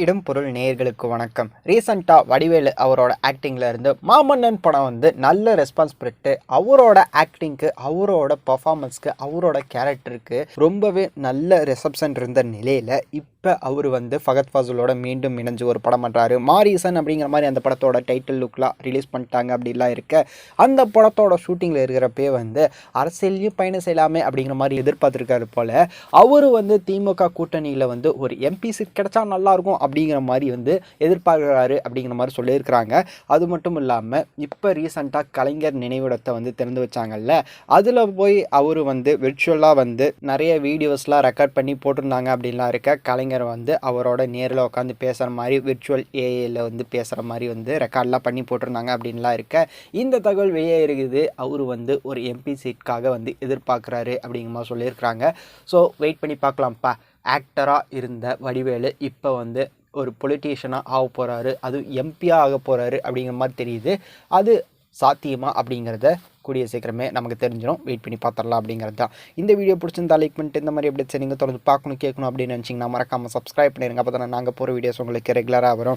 இடும் பொருள் நேயர்களுக்கு வணக்கம். ரீசண்டாக வடிவேலு அவரோட ஆக்டிங்கில் இருந்து மாமன்னன் படம் வந்து நல்ல ரெஸ்பான்ஸ் பெற்று அவரோட ஆக்டிங்க்கு அவரோட பர்ஃபார்மன்ஸ்க்கு அவரோட கேரக்டருக்கு ரொம்பவே நல்ல ரிசப்ஷன் இருந்த நிலையில் இப்போ அவர் வந்து ஃபகத் ஃபாசுலோட மீண்டும் இணைஞ்சு ஒரு படம் பண்ணுறாரு மாரீசன் அப்படிங்கிற மாதிரி அந்த படத்தோட டைட்டில் லுக்லாம் ரிலீஸ் பண்ணிட்டாங்க அப்படிலாம் இருக்க அந்த படத்தோட ஷூட்டிங்கில் இருக்கிறப்பே வந்து அரசியலையும் பயணம் செய்யலாமே அப்படிங்கிற மாதிரி எதிர்பார்த்துருக்காரு போல் அவர் வந்து திமுக கூட்டணியில் வந்து ஒரு எம்பி சீட் கிடைச்சா நல்லாயிருக்கும் அப்படிங்கிற மாதிரி வந்து எதிர்பார்க்குறாரு அப்படிங்கிற மாதிரி சொல்லியிருக்கிறாங்க. அது மட்டும் இல்லாமல் இப்போ ரீசண்டாக கலைஞர் நினைவிடத்தை வந்து திறந்து வச்சாங்கல்ல அதில் போய் அவர் வந்து விர்ச்சுவலாக வந்து நிறைய வீடியோஸ்லாம் ரெக்கார்ட் பண்ணி போட்டிருந்தாங்க அப்படின்லாம் இருக்க கலைஞர் வந்து அவரோட நேரில் உட்காந்து பேசுகிற மாதிரி விர்ச்சுவல் ஏஐயில் வந்து பேசுகிற மாதிரி வந்து ரெக்கார்ட்லாம் பண்ணி போட்டிருந்தாங்க அப்படின்லாம் இருக்க. இந்த தகவல் வெளியே இருக்குது. அவர் வந்து ஒரு எம்பி சீட்காக வந்து எதிர்பார்க்குறாரு அப்படிங்கிற மாதிரி சொல்லியிருக்கிறாங்க. ஸோ வெயிட் பண்ணி பார்க்கலாம்ப்பா. ஆக்டராக இருந்த வடிவேலு இப்போ வந்து ஒரு பொலிட்டீஷியனாக ஆக போகிறாரு அது எம்பியாக ஆக போகிறாரு அப்படிங்கிற மாதிரி தெரியுது. அது சாத்தியமாக அப்படிங்கிறத கூடிய சீக்கிரமே நமக்கு தெரிஞ்சிடும். வெயிட் பண்ணி பார்த்துடலாம் அப்படிங்கிறது தான். இந்த வீடியோ பிடிச்சிருந்தா லைக் பண்ணிட்டு இந்த மாதிரி எப்படி நீங்கள் தொடர்ந்து பார்க்கணும் கேட்கணும் அப்படின்னு நினச்சிங்கன்னா மறக்காமல் சப்ஸ்கிரைப் பண்ணிடுங்க அப்போ தானே நாங்கள் போகிற வீடியோஸ் உங்களுக்கு ரெகுலராக வரும்.